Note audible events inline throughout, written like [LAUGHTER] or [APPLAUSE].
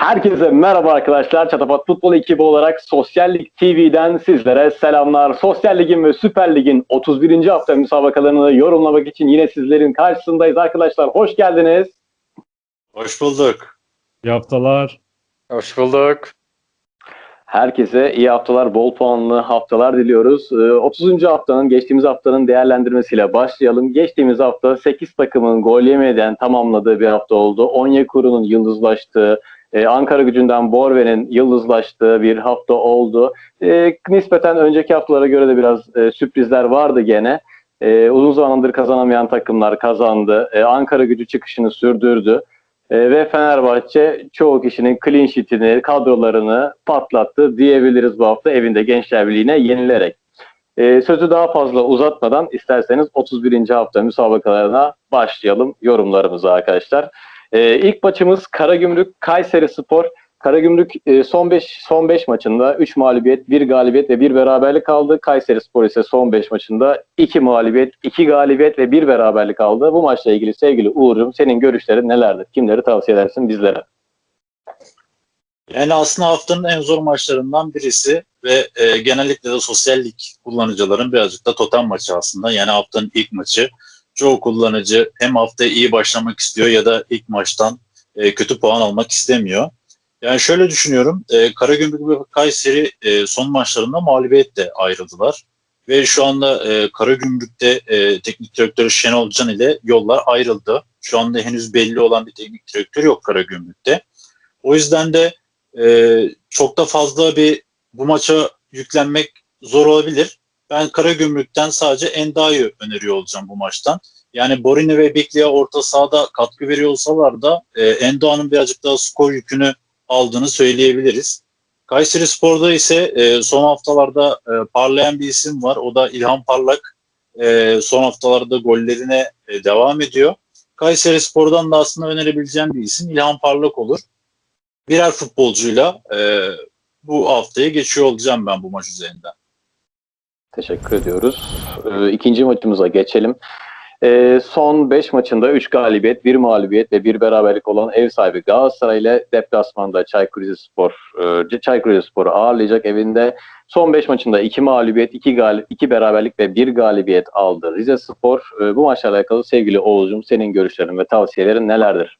Herkese merhaba arkadaşlar. Çatapat Futbol ekibi olarak Sosyal Lig TV'den sizlere selamlar. Sosyal Lig'in ve Süper Lig'in 31. hafta müsabakalarını yorumlamak için yine sizlerin karşısındayız arkadaşlar. Hoş geldiniz. Hoş bulduk. İyi haftalar. Hoş bulduk. Herkese iyi haftalar, bol puanlı haftalar diliyoruz. Ee, 30. haftanın, geçtiğimiz haftanın değerlendirmesiyle başlayalım. Geçtiğimiz hafta 8 takımın gol yemeden tamamladığı bir hafta oldu. Onyekuru'nun yıldızlaştığı, ee, Ankara gücünden Borve'nin yıldızlaştığı bir hafta oldu. Ee, nispeten önceki haftalara göre de biraz e, sürprizler vardı gene. Ee, uzun zamandır kazanamayan takımlar kazandı. Ee, Ankara gücü çıkışını sürdürdü. Ee, ve Fenerbahçe çoğu kişinin clean sheet'ini, kadrolarını patlattı diyebiliriz bu hafta evinde Gençler Birliği'ne yenilerek. Ee, sözü daha fazla uzatmadan isterseniz 31. hafta müsabakalarına başlayalım yorumlarımıza arkadaşlar. Ee, ilk maçımız Karagümrük Kayseri Spor. Karagümrük e, son 5 son 5 maçında 3 mağlubiyet, 1 galibiyet ve 1 beraberlik aldı. Kayseri Spor ise son 5 maçında 2 mağlubiyet, 2 galibiyet ve 1 beraberlik aldı. Bu maçla ilgili sevgili Uğur'cum senin görüşlerin nelerdir? Kimleri tavsiye edersin bizlere? Yani aslında haftanın en zor maçlarından birisi ve e, genellikle de sosyal lig kullanıcıların birazcık da totem maçı aslında. Yani haftanın ilk maçı. Çoğu kullanıcı hem haftaya iyi başlamak istiyor ya da ilk maçtan e, kötü puan almak istemiyor. Yani şöyle düşünüyorum. E, Karagümrük ve Kayseri e, son maçlarında mağlubiyetle ayrıldılar. Ve şu anda e, Karagümrük'te e, teknik direktörü Şenol Can ile yollar ayrıldı. Şu anda henüz belli olan bir teknik direktör yok Karagümrük'te. O yüzden de e, çok da fazla bir bu maça yüklenmek zor olabilir. Ben Karagümrük'ten sadece Enda'yı öneriyor olacağım bu maçtan. Yani Borini ve Bekli'ye orta sahada katkı veriyor olsalar da e, Enda'nın birazcık daha skor yükünü aldığını söyleyebiliriz. Kayseri Spor'da ise e, son haftalarda e, parlayan bir isim var. O da İlhan Parlak. E, son haftalarda gollerine e, devam ediyor. Kayseri Spor'dan da aslında önerebileceğim bir isim İlhan Parlak olur. Birer futbolcuyla e, bu haftaya geçiyor olacağım ben bu maç üzerinden. Teşekkür ediyoruz. Ee, ikinci maçımıza geçelim. Ee, son 5 maçında 3 galibiyet, 1 mağlubiyet ve 1 beraberlik olan ev sahibi Galatasaray ile deplasmanda Çaykur Rizespor, e, Çaykur Rizespor'u ağırlayacak evinde. Son 5 maçında 2 mağlubiyet, 2 galip, 2 beraberlik ve 1 galibiyet aldı. Rize Spor e, bu maçla alakalı sevgili Oğuz'cum senin görüşlerin ve tavsiyelerin nelerdir?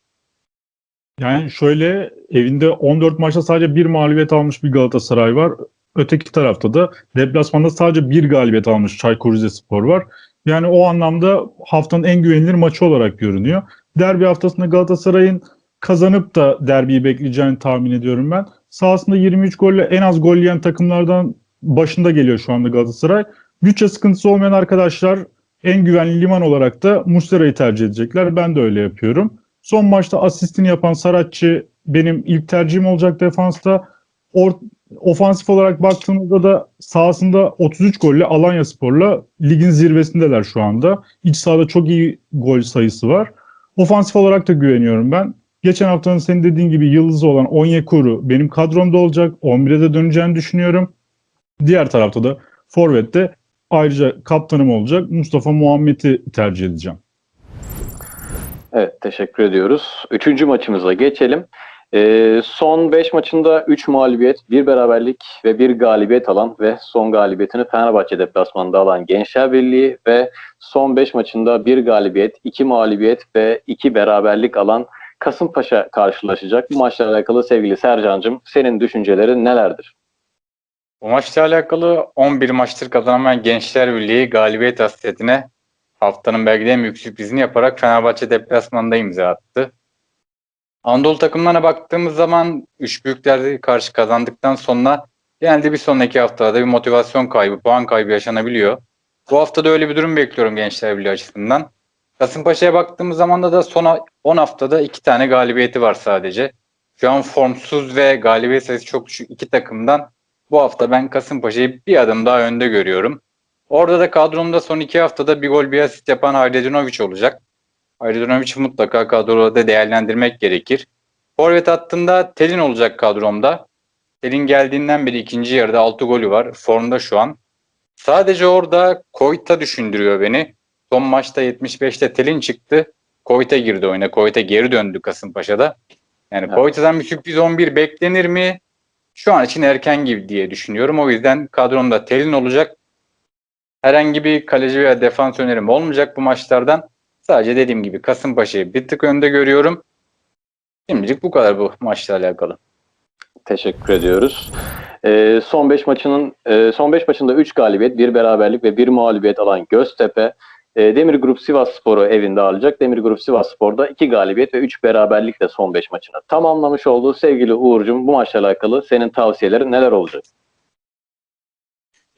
Yani şöyle evinde 14 maçta sadece bir mağlubiyet almış bir Galatasaray var. Öteki tarafta da deplasmanda sadece bir galibiyet almış Çaykur Rizespor var. Yani o anlamda haftanın en güvenilir maçı olarak görünüyor. Derbi haftasında Galatasaray'ın kazanıp da derbiyi bekleyeceğini tahmin ediyorum ben. Sahasında 23 golle en az gol yiyen takımlardan başında geliyor şu anda Galatasaray. Bütçe sıkıntısı olmayan arkadaşlar en güvenli liman olarak da Muslera'yı tercih edecekler. Ben de öyle yapıyorum. Son maçta asistini yapan Saratçı benim ilk tercihim olacak defansta. Or ofansif olarak baktığımızda da sahasında 33 golle Alanya Spor'la ligin zirvesindeler şu anda. İç sahada çok iyi gol sayısı var. Ofansif olarak da güveniyorum ben. Geçen haftanın senin dediğin gibi yıldızı olan Onyekuru benim kadromda olacak. 11'e de döneceğini düşünüyorum. Diğer tarafta da Forvet'te ayrıca kaptanım olacak Mustafa Muhammed'i tercih edeceğim. Evet teşekkür ediyoruz. Üçüncü maçımıza geçelim. Ee, son 5 maçında 3 mağlubiyet, 1 beraberlik ve 1 galibiyet alan ve son galibiyetini Fenerbahçe deplasmanında alan Gençler Birliği ve son 5 maçında 1 galibiyet, 2 mağlubiyet ve 2 beraberlik alan Kasımpaşa karşılaşacak. Bu maçla alakalı sevgili Sercan'cığım senin düşüncelerin nelerdir? Bu maçla alakalı 11 maçtır kazanamayan Gençler Birliği galibiyet hasretine haftanın belki de en büyük sürprizini yaparak Fenerbahçe deplasmanında imza attı. Anadolu takımlarına baktığımız zaman üç büyüklerde karşı kazandıktan sonra genelde bir sonraki haftada bir motivasyon kaybı, puan kaybı yaşanabiliyor. Bu hafta da öyle bir durum bekliyorum Gençler Birliği açısından. Kasımpaşa'ya baktığımız zaman da, son 10 haftada iki tane galibiyeti var sadece. Şu an formsuz ve galibiyet sayısı çok düşük iki takımdan bu hafta ben Kasımpaşa'yı bir adım daha önde görüyorum. Orada da kadromda son iki haftada bir gol bir asist yapan Hajdanovic olacak. Hajdanovic mutlaka kadroda değerlendirmek gerekir. Forvet hattında Telin olacak kadromda. Telin geldiğinden beri ikinci yarıda 6 golü var. Formda şu an. Sadece orada Koyta düşündürüyor beni. Son maçta 75'te Telin çıktı. Koyta girdi oyuna. Koyta geri döndü Kasımpaşa'da. Yani Evet. Koyta'dan bir sürpriz 11 beklenir mi? Şu an için erken gibi diye düşünüyorum. O yüzden kadromda Telin olacak. Herhangi bir kaleci veya defans önerim olmayacak bu maçlardan. Sadece dediğim gibi Kasımpaşa'yı bir tık önde görüyorum. Şimdilik bu kadar bu maçla alakalı. Teşekkür ediyoruz. Ee, son 5 maçının e, son 5 maçında 3 galibiyet, 1 beraberlik ve 1 mağlubiyet alan Göztepe e, Demir Grup Sivas Spor'u evinde alacak. Demir Grup Sivas Spor'da 2 galibiyet ve 3 beraberlikle son 5 maçını tamamlamış oldu. Sevgili Uğur'cum bu maçla alakalı senin tavsiyelerin neler olacak?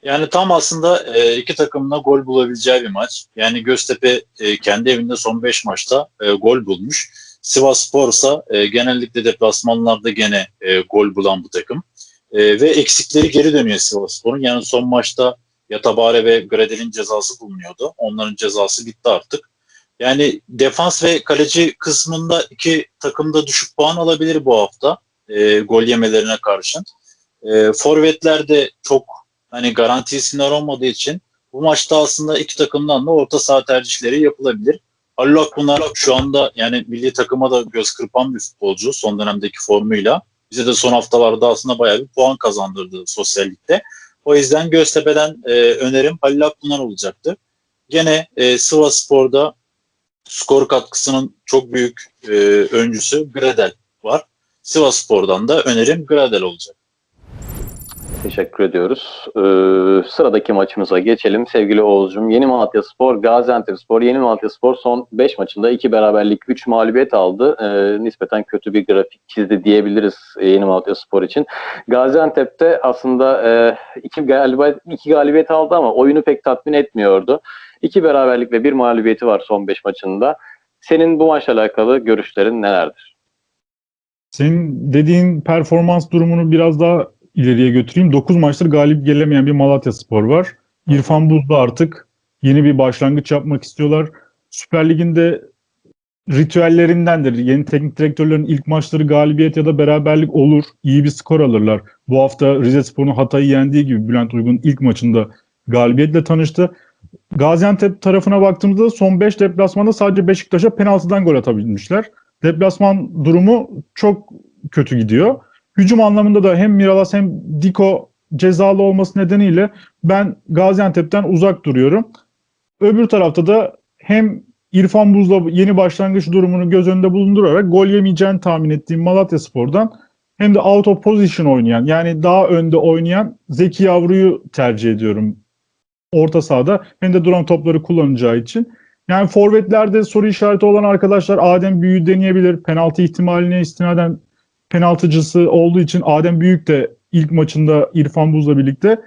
Yani tam aslında e, iki takımın da gol bulabileceği bir maç. Yani Göztepe e, kendi evinde son 5 maçta e, gol bulmuş. Sivas Spor ise e, genellikle deplasmanlarda gene gol bulan bu takım. Ve eksikleri geri dönüyor Sivas Spor'un. Yani son maçta Yatabare ve Gradel'in cezası bulunuyordu. Onların cezası bitti artık. Yani defans ve kaleci kısmında iki takım da düşük puan alabilir bu hafta gol yemelerine karşın. E, forvetler de çok hani garanti olmadığı için bu maçta aslında iki takımdan da orta saha tercihleri yapılabilir. Halil Akpınar şu anda yani milli takıma da göz kırpan bir futbolcu son dönemdeki formuyla. Bize de son haftalarda aslında bayağı bir puan kazandırdı sosyallikte. O yüzden Göztepe'den e, önerim Halil Akpınar olacaktı. Gene e, Sivas Spor'da skor katkısının çok büyük e, öncüsü Gradel var. Sivas Spor'dan da önerim Gradel olacak. Teşekkür ediyoruz. Ee, sıradaki maçımıza geçelim. Sevgili Oğuz'cum Yeni Malatya Spor, Gaziantep Spor, Yeni Malatya Spor son 5 maçında 2 beraberlik 3 mağlubiyet aldı. Ee, nispeten kötü bir grafik çizdi diyebiliriz e, Yeni Malatya Spor için. Gaziantep'te aslında 2 galibiyet, iki galibiyet aldı ama oyunu pek tatmin etmiyordu. 2 beraberlik ve 1 mağlubiyeti var son 5 maçında. Senin bu maçla alakalı görüşlerin nelerdir? Senin dediğin performans durumunu biraz daha ileriye götüreyim. 9 maçtır galip gelemeyen bir Malatya Spor var. İrfan Buzlu artık yeni bir başlangıç yapmak istiyorlar. Süper Lig'inde ritüellerindendir. Yeni teknik direktörlerin ilk maçları galibiyet ya da beraberlik olur. İyi bir skor alırlar. Bu hafta Rize Spor'un Hatay'ı yendiği gibi Bülent Uygun ilk maçında galibiyetle tanıştı. Gaziantep tarafına baktığımızda son 5 deplasmanda sadece Beşiktaş'a penaltıdan gol atabilmişler. Deplasman durumu çok kötü gidiyor. Hücum anlamında da hem Miralas hem Diko cezalı olması nedeniyle ben Gaziantep'ten uzak duruyorum. Öbür tarafta da hem İrfan Buz'la yeni başlangıç durumunu göz önünde bulundurarak gol yemeyeceğini tahmin ettiğim Malatya Spor'dan hem de out of position oynayan yani daha önde oynayan Zeki Yavru'yu tercih ediyorum orta sahada hem de duran topları kullanacağı için. Yani forvetlerde soru işareti olan arkadaşlar Adem Büyük'ü deneyebilir. Penaltı ihtimaline istinaden penaltıcısı olduğu için Adem Büyük de ilk maçında İrfan Buz'la birlikte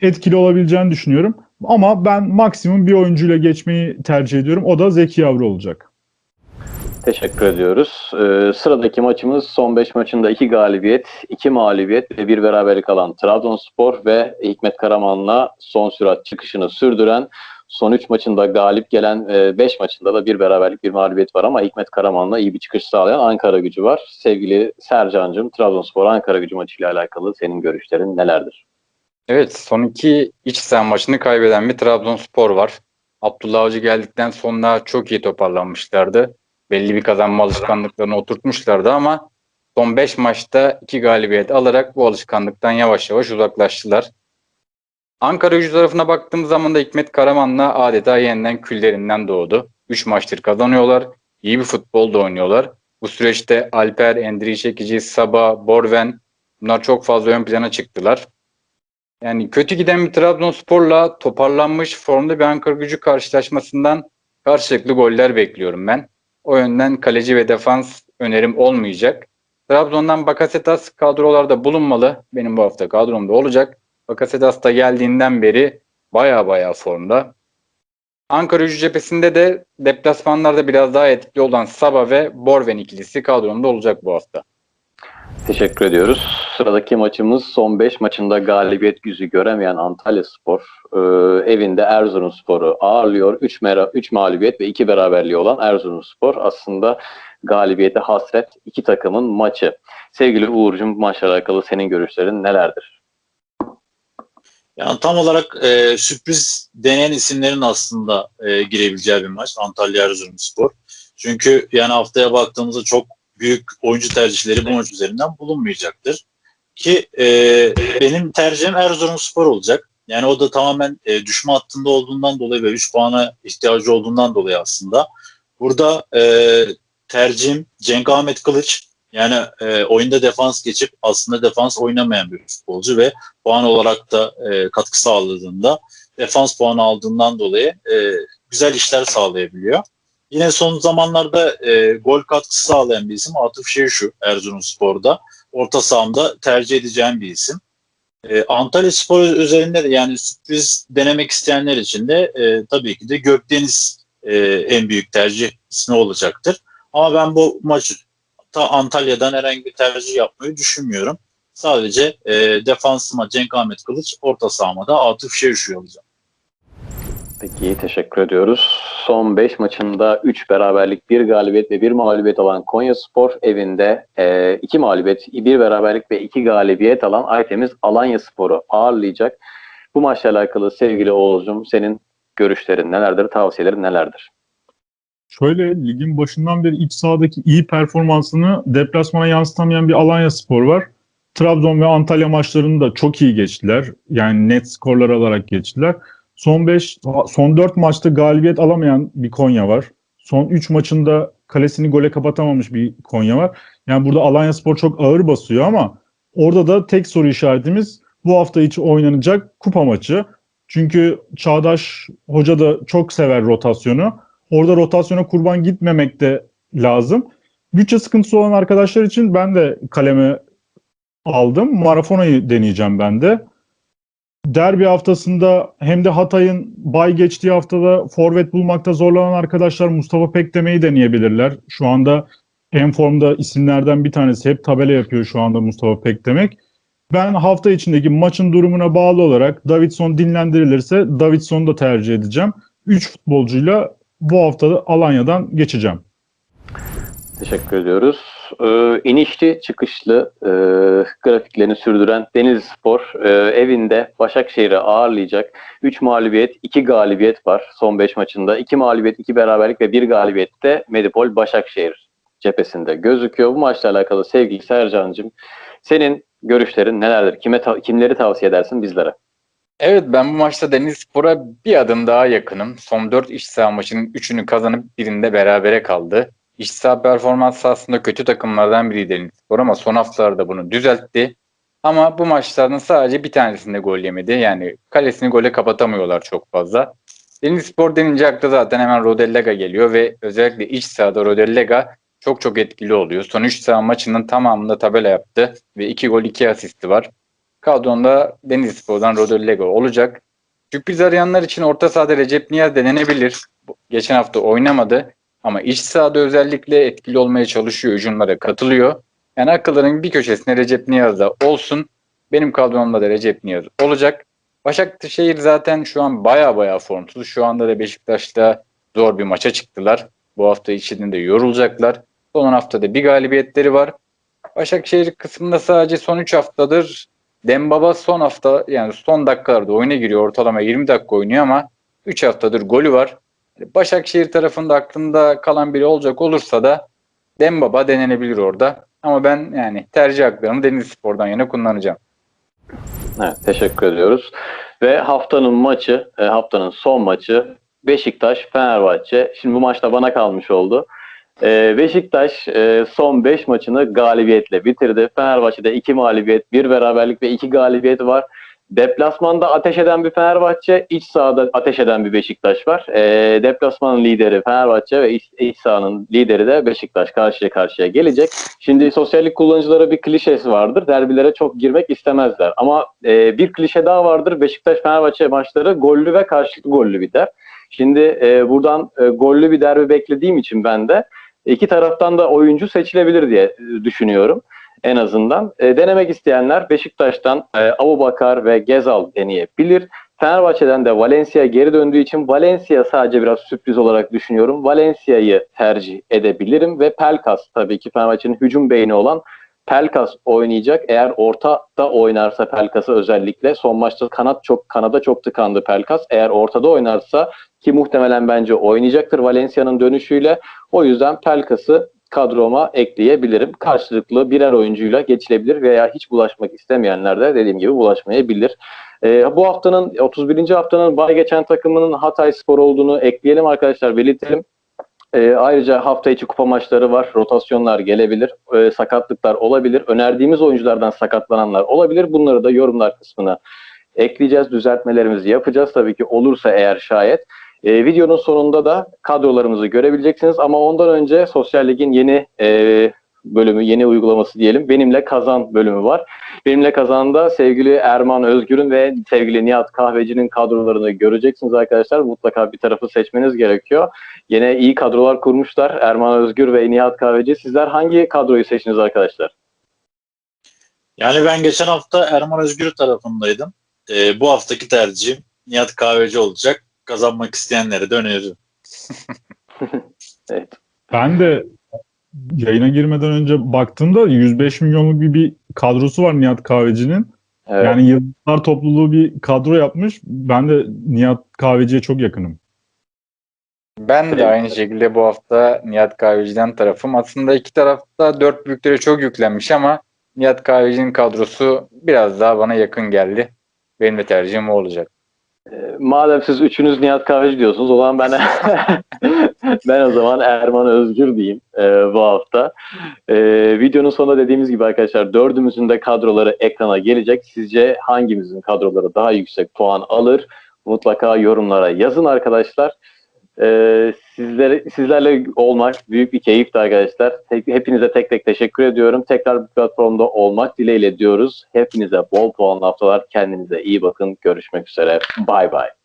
etkili olabileceğini düşünüyorum. Ama ben maksimum bir oyuncuyla geçmeyi tercih ediyorum. O da Zeki Yavru olacak. Teşekkür ediyoruz. Ee, sıradaki maçımız son 5 maçında 2 galibiyet, 2 mağlubiyet ve 1 beraberlik alan Trabzonspor ve Hikmet Karaman'la son sürat çıkışını sürdüren son 3 maçında galip gelen 5 maçında da bir beraberlik bir mağlubiyet var ama Hikmet Karaman'la iyi bir çıkış sağlayan Ankara gücü var. Sevgili Sercan'cığım Trabzonspor Ankara gücü maçıyla alakalı senin görüşlerin nelerdir? Evet son iki iç saha maçını kaybeden bir Trabzonspor var. Abdullah Avcı geldikten sonra çok iyi toparlanmışlardı. Belli bir kazanma alışkanlıklarını oturtmuşlardı ama son 5 maçta 2 galibiyet alarak bu alışkanlıktan yavaş yavaş uzaklaştılar. Ankara gücü tarafına baktığımız zaman da Hikmet Karaman'la adeta yeniden küllerinden doğdu. 3 maçtır kazanıyorlar. İyi bir futbol da oynuyorlar. Bu süreçte Alper, Endri Çekici, Saba, Borven bunlar çok fazla ön plana çıktılar. Yani kötü giden bir Trabzonspor'la toparlanmış formda bir Ankara gücü karşılaşmasından karşılıklı goller bekliyorum ben. O yönden kaleci ve defans önerim olmayacak. Trabzon'dan Bakasetas kadrolarda bulunmalı. Benim bu hafta kadromda olacak. Bakasetas da geldiğinden beri baya baya formda. Ankara gücü cephesinde de deplasmanlarda biraz daha etkili olan Saba ve Borven ikilisi kadromda olacak bu hafta. Teşekkür ediyoruz. Sıradaki maçımız son 5 maçında galibiyet yüzü göremeyen Antalya Spor e, evinde Erzurumspor'u ağırlıyor. 3 mera 3 mağlubiyet ve 2 beraberliği olan Erzurumspor aslında galibiyete hasret iki takımın maçı. Sevgili Uğur'cum maçla alakalı senin görüşlerin nelerdir? Yani tam olarak e, sürpriz deneyen isimlerin aslında e, girebileceği bir maç Antalya Erzurumspor. Çünkü yani haftaya baktığımızda çok büyük oyuncu tercihleri bu maç üzerinden bulunmayacaktır. Ki e, benim tercihim Erzurumspor olacak. Yani o da tamamen e, düşme hattında olduğundan dolayı ve 3 puana ihtiyacı olduğundan dolayı aslında. Burada e, tercihim Cenk Ahmet Kılıç. Yani e, oyunda defans geçip aslında defans oynamayan bir futbolcu ve puan olarak da e, katkı sağladığında defans puanı aldığından dolayı e, güzel işler sağlayabiliyor. Yine son zamanlarda e, gol katkısı sağlayan bir isim Atıf Şevşu Erzurumspor'da. Orta sahamda tercih edeceğim bir isim. E, Antalya Spor üzerinde de yani sürpriz denemek isteyenler için de e, tabii ki de Gökdeniz e, en büyük tercih ismi olacaktır. Ama ben bu maçı ta Antalya'dan herhangi bir tercih yapmayı düşünmüyorum. Sadece e, defansıma Cenk Ahmet Kılıç, orta sahama da Atıf Şevşu'yu alacağım. Peki teşekkür ediyoruz. Son 5 maçında 3 beraberlik, 1 galibiyet ve 1 mağlubiyet alan Konya Spor evinde 2 mağlubiyet, 1 beraberlik ve 2 galibiyet alan Aytemiz Alanya Spor'u ağırlayacak. Bu maçla alakalı sevgili Oğuz'cum senin görüşlerin nelerdir, tavsiyelerin nelerdir? Şöyle ligin başından beri iç sahadaki iyi performansını deplasmana yansıtamayan bir Alanya Spor var. Trabzon ve Antalya maçlarını da çok iyi geçtiler. Yani net skorlar alarak geçtiler. Son 5 son 4 maçta galibiyet alamayan bir Konya var. Son 3 maçında kalesini gole kapatamamış bir Konya var. Yani burada Alanya Spor çok ağır basıyor ama orada da tek soru işaretimiz bu hafta içi oynanacak kupa maçı. Çünkü Çağdaş Hoca da çok sever rotasyonu. Orada rotasyona kurban gitmemek de lazım. Bütçe sıkıntısı olan arkadaşlar için ben de kaleme aldım. Marafona'yı deneyeceğim ben de. Derbi haftasında hem de Hatay'ın bay geçtiği haftada forvet bulmakta zorlanan arkadaşlar Mustafa Pekdeme'yi deneyebilirler. Şu anda en formda isimlerden bir tanesi. Hep tabela yapıyor şu anda Mustafa Pekdemek. Ben hafta içindeki maçın durumuna bağlı olarak Davidson dinlendirilirse Davidson'u da tercih edeceğim. 3 futbolcuyla bu hafta Alanya'dan geçeceğim. Teşekkür ediyoruz. Ee, inişli çıkışlı e, grafiklerini sürdüren Denizli Spor e, evinde Başakşehir'i ağırlayacak. 3 mağlubiyet, 2 galibiyet var son 5 maçında. 2 mağlubiyet, 2 beraberlik ve 1 galibiyet de Medipol Başakşehir cephesinde gözüküyor. Bu maçla alakalı sevgili Sercan'cığım senin görüşlerin nelerdir? Kime ta- kimleri tavsiye edersin bizlere? Evet ben bu maçta Denizlispor'a bir adım daha yakınım. Son 4 iç saha maçının 3'ünü kazanıp birinde berabere kaldı. İç saha performansı aslında kötü takımlardan biriydi Denizlispor ama son haftalarda bunu düzeltti. Ama bu maçlardan sadece bir tanesinde gol yemedi. Yani kalesini gole kapatamıyorlar çok fazla. Denizlispor denince akla zaten hemen Rodellega geliyor ve özellikle iç sahada Rodellega çok çok etkili oluyor. Son 3 saha maçının tamamında tabela yaptı ve 2 gol 2 asisti var. Kadronda Denizlispor'dan Rodellega olacak. Sürpriz arayanlar için orta sahada Recep Niyaz denenebilir. Geçen hafta oynamadı ama iç sahada özellikle etkili olmaya çalışıyor, hücumlara katılıyor. Yani akılların bir köşesine Recep Niyaz da olsun. Benim kadromda da Recep Niyaz olacak. Başakşehir zaten şu an baya baya formsuz. Şu anda da Beşiktaş'ta zor bir maça çıktılar. Bu hafta içinde de yorulacaklar. Son haftada bir galibiyetleri var. Başakşehir kısmında sadece son 3 haftadır Dembaba son hafta yani son dakikalarda oyuna giriyor. Ortalama 20 dakika oynuyor ama 3 haftadır golü var. Başakşehir tarafında aklında kalan biri olacak olursa da Dembaba denenebilir orada. Ama ben yani tercih haklarımı Denizlispor'dan yana kullanacağım. Evet, teşekkür ediyoruz. Ve haftanın maçı, e, haftanın son maçı Beşiktaş Fenerbahçe. Şimdi bu maçta bana kalmış oldu. E, Beşiktaş e, son 5 maçını galibiyetle bitirdi. Fenerbahçe'de 2 mağlubiyet, 1 beraberlik ve 2 galibiyet var. Deplasmanda ateş eden bir Fenerbahçe, iç sahada ateş eden bir Beşiktaş var. E, deplasmanın lideri Fenerbahçe ve iç, iç sahanın lideri de Beşiktaş karşıya karşıya gelecek. Şimdi sosyallik kullanıcılara bir klişesi vardır. Derbilere çok girmek istemezler. Ama e, bir klişe daha vardır. Beşiktaş-Fenerbahçe maçları gollü ve karşılıklı gollü biter. Şimdi e, buradan e, gollü bir derbi beklediğim için ben de iki taraftan da oyuncu seçilebilir diye düşünüyorum en azından. E, denemek isteyenler Beşiktaş'tan e, Abubakar ve Gezal deneyebilir. Fenerbahçe'den de Valencia geri döndüğü için Valencia sadece biraz sürpriz olarak düşünüyorum. Valencia'yı tercih edebilirim ve Pelkas tabii ki Fenerbahçe'nin hücum beyni olan Pelkas oynayacak. Eğer ortada oynarsa Pelkas'ı özellikle son maçta kanat çok kanada çok tıkandı Pelkas. Eğer ortada oynarsa ki muhtemelen bence oynayacaktır Valencia'nın dönüşüyle. O yüzden Pelkas'ı kadroma ekleyebilirim. Karşılıklı birer oyuncuyla geçilebilir veya hiç bulaşmak istemeyenler de dediğim gibi bulaşmayabilir. Ee, bu haftanın 31. haftanın bay geçen takımının Hatay Spor olduğunu ekleyelim arkadaşlar belirtelim. Ee, ayrıca hafta içi kupa maçları var. Rotasyonlar gelebilir. Ee, sakatlıklar olabilir. Önerdiğimiz oyunculardan sakatlananlar olabilir. Bunları da yorumlar kısmına ekleyeceğiz. Düzeltmelerimizi yapacağız. Tabii ki olursa eğer şayet. Ee, videonun sonunda da kadrolarımızı görebileceksiniz. Ama ondan önce Sosyal Lig'in yeni e, bölümü, yeni uygulaması diyelim. Benimle Kazan bölümü var. Benimle Kazan'da sevgili Erman Özgür'ün ve sevgili Nihat Kahveci'nin kadrolarını göreceksiniz arkadaşlar. Mutlaka bir tarafı seçmeniz gerekiyor. Yine iyi kadrolar kurmuşlar. Erman Özgür ve Nihat Kahveci. Sizler hangi kadroyu seçtiniz arkadaşlar? Yani ben geçen hafta Erman Özgür tarafındaydım. Ee, bu haftaki tercihim Nihat Kahveci olacak. Kazanmak isteyenlere de öneririm. [LAUGHS] Evet. Ben de yayına girmeden önce baktığımda 105 milyonluk bir, bir kadrosu var Nihat Kahveci'nin. Evet. Yani yıldızlar topluluğu bir kadro yapmış. Ben de Nihat Kahveci'ye çok yakınım. Ben de aynı şekilde bu hafta Nihat Kahveci'den tarafım. Aslında iki tarafta dört büyüklere çok yüklenmiş ama Nihat Kahveci'nin kadrosu biraz daha bana yakın geldi. Benim de tercihim o olacak. Madem siz üçünüz Nihat Kahveci diyorsunuz o zaman ben [LAUGHS] ben o zaman Erman Özgür diyeyim e, bu hafta. E, videonun sonunda dediğimiz gibi arkadaşlar dördümüzün de kadroları ekrana gelecek. Sizce hangimizin kadroları daha yüksek puan alır? Mutlaka yorumlara yazın arkadaşlar. E, sizlere, sizlerle olmak büyük bir keyifti arkadaşlar. Hepinize tek tek teşekkür ediyorum. Tekrar bu platformda olmak dileğiyle diyoruz. Hepinize bol puanlı haftalar. Kendinize iyi bakın. Görüşmek üzere. Bay bay.